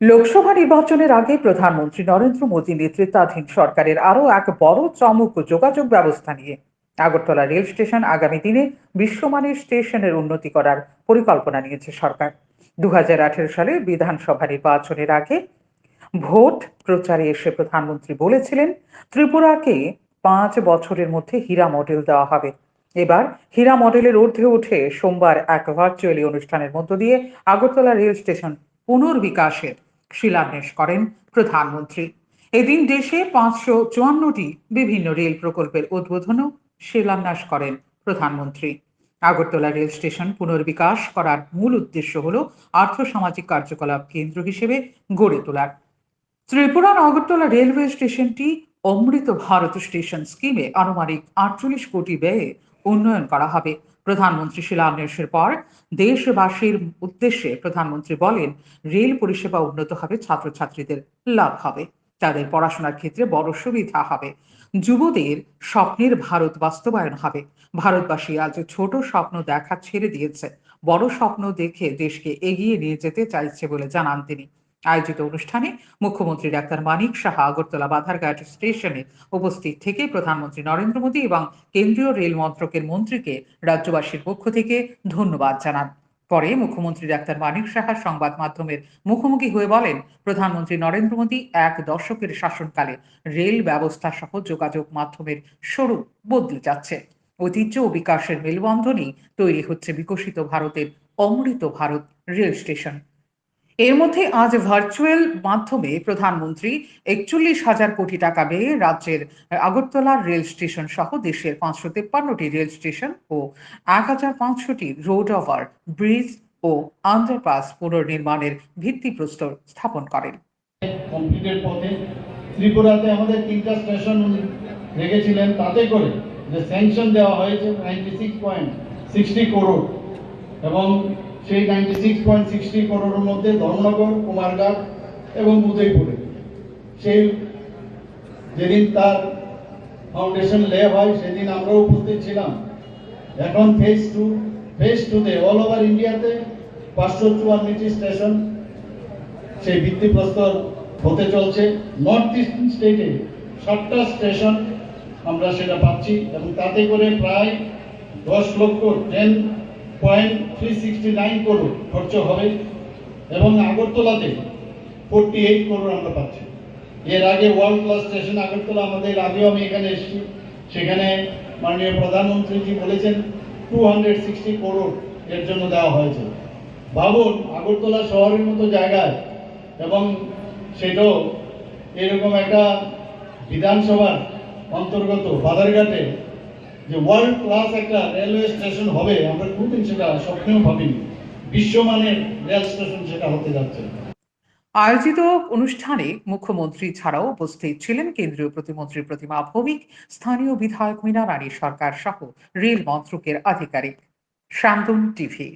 লোকসভা নির্বাচনের আগে প্রধানমন্ত্রী নরেন্দ্র মোদী নেতৃত্বাধীন সরকারের আরও এক বড় চমক যোগাযোগ ব্যবস্থা নিয়ে। আগরতলা রেল স্টেশন আগামী দিনে বিশ্বমানের স্টেশনের উন্নতি করার পরিকল্পনা নিয়েছে সরকার। দুহাজার আঠারো সালে বিধানসভা নির্বাচনের আগে ভোট প্রচারে এসে প্রধানমন্ত্রী বলেছিলেন, ত্রিপুরাকে পাঁচ বছরের মধ্যে হীরা মডেল দেওয়া হবে। এবার হীরা মডেলের ঊর্ধ্বে উঠে সোমবার এক ভার্চুয়ালি অনুষ্ঠানের মধ্য দিয়ে আগরতলা রেল স্টেশন পুনর্বিকাশের শিলান্যাস করেন প্রধানমন্ত্রী। এদিন দেশে পাঁচশো চুয়ান্নটি বিভিন্ন রেল প্রকল্পের উদ্বোধন ও শিলান্যাস করেন প্রধানমন্ত্রী। আগরতলা রেল স্টেশন পুনর্বিকাশ করার মূল উদ্দেশ্য হল আর্থসামাজিক কার্যকলাপ কেন্দ্র হিসেবে গড়ে তোলার। ত্রিপুরার আগরতলা রেলওয়ে স্টেশনটি অমৃত ভারত স্টেশন স্কিমে আনুমানিক আটচল্লিশ কোটি ব্যয়ে উন্নয়ন করা হবে। প্রধানমন্ত্রী শিলান্যাসের পর দেশবাসীর উদ্দেশ্যে প্রধানমন্ত্রী বলেন, রেল পরিষেবা উন্নত হবে, ছাত্রছাত্রীদের লাভ হবে। তাদের পড়াশোনার ক্ষেত্রে বড় সুবিধা হবে। যুবদের স্বপ্নের ভারত বাস্তবায়ন হবে। ভারতবাসী আজ ছোট স্বপ্ন দেখা ছেড়ে দিয়েছে। বড় স্বপ্ন দেখে দেশকে এগিয়ে নিয়ে যেতে চাইছে বলে জানান তিনি। আয়োজিত অনুষ্ঠানে মুখ্যমন্ত্রী ডাক্তার মানিক সাহা আগরতলা বাধারঘাট স্টেশনে উপস্থিত থেকে প্রধানমন্ত্রী নরেন্দ্র মোদী এবং কেন্দ্রীয় রেল মন্ত্রকের মন্ত্রীকে রাজ্যবাসীর পক্ষ থেকে ধন্যবাদ জানান। পরে মুখ্যমন্ত্রী ডাক্তার মানিক সাহা সংবাদ মাধ্যমের মুখোমুখি হয়ে বলেন, প্রধানমন্ত্রী নরেন্দ্র মোদী এক দশকের শাসনকালে রেল ব্যবস্থা সহ যোগাযোগ মাধ্যমের স্বরূপ বদলে যাচ্ছে। ঐতিহ্য ও বিকাশের মেলবন্ধনই তৈরি হচ্ছে বিকশিত ভারতের অমৃত ভারত রেল স্টেশন। এর মধ্যে আজ ভার্চুয়াল মাধ্যমে প্রধানমন্ত্রী একচল্লিশ হাজার কোটি টাকা ব্যয়ে রাজ্যের আগরতলা রেল স্টেশন সহ দেশের পাঁচশো তেপ্পান্নটি রেল স্টেশন ও এক হাজার পাঁচশোটি রোড ওভার ব্রিজ ও আন্ডারপাস পুনর্নির্মাণের ভিত্তিপ্রস্তর স্থাপন করেন। ত্রিপুরাতে আমাদের তিনটা স্টেশন রেখেছিলেন, তাতে করে যে স্যাংশন দেওয়া হয়েছে ninety six point sixty crore এবং সেই নাইনটি সিক্স পয়েন্ট সিক্সটি করোড়ের মধ্যে ধর্মনগর, কুমারঘাট এবং উদয়পুরে। সেই যেদিন তার ফাউন্ডেশন লে হয়, সেদিন আমরাও উপস্থিত ছিলাম। এখন ফেজ টু ফেজ টুতে অল ওভার ইন্ডিয়াতে পাঁচশো চুয়ান্নটি স্টেশন সেই ভিত্তিপ্রস্তর হতে চলছে। নর্থ ইস্ট স্টেটে সাতটা স্টেশন আমরা সেটা পাচ্ছি এবং তাতে করে প্রায় দশ lakh ten point three sixty nine crore খরচ হবে। এবং আগরতলাতে ফোরটি এইট করোড় আমরা পাচ্ছি। এর আগে ওয়ার্ল্ড ক্লাস স্টেশন আগরতলা, আমাদের আগেও আমি এখানে এসেছি। সেখানে মাননীয় প্রধানমন্ত্রীজি বলেছেন, টু হান্ড্রেড সিক্সটি করোড় এর জন্য দেওয়া হয়েছে। ভাবুন, আগরতলা শহরের মতো জায়গায়, এবং সেটাও এরকম একটা বিধানসভার অন্তর্গত, বাজারঘাটে যে ওয়ার্ল্ড ক্লাস একটা রেলওয়ে স্টেশন হবে, আমরা কোনদিন সেটা স্বপ্নেও ভাবিনি। বিশ্বমানের রেল স্টেশন সেটা হতে যাচ্ছে। আয়োজিত অনুষ্ঠানে মুখ্যমন্ত্রী ছাড়াও উপস্থিত ছিলেন কেন্দ্রীয় প্রতিমন্ত্রী প্রতিমা ভৌমিক, স্থানীয় বিধায়ক মীনা রানী সরকার সহ রেল মন্ত্রকের আধিকারিক। শান্তন টিভি।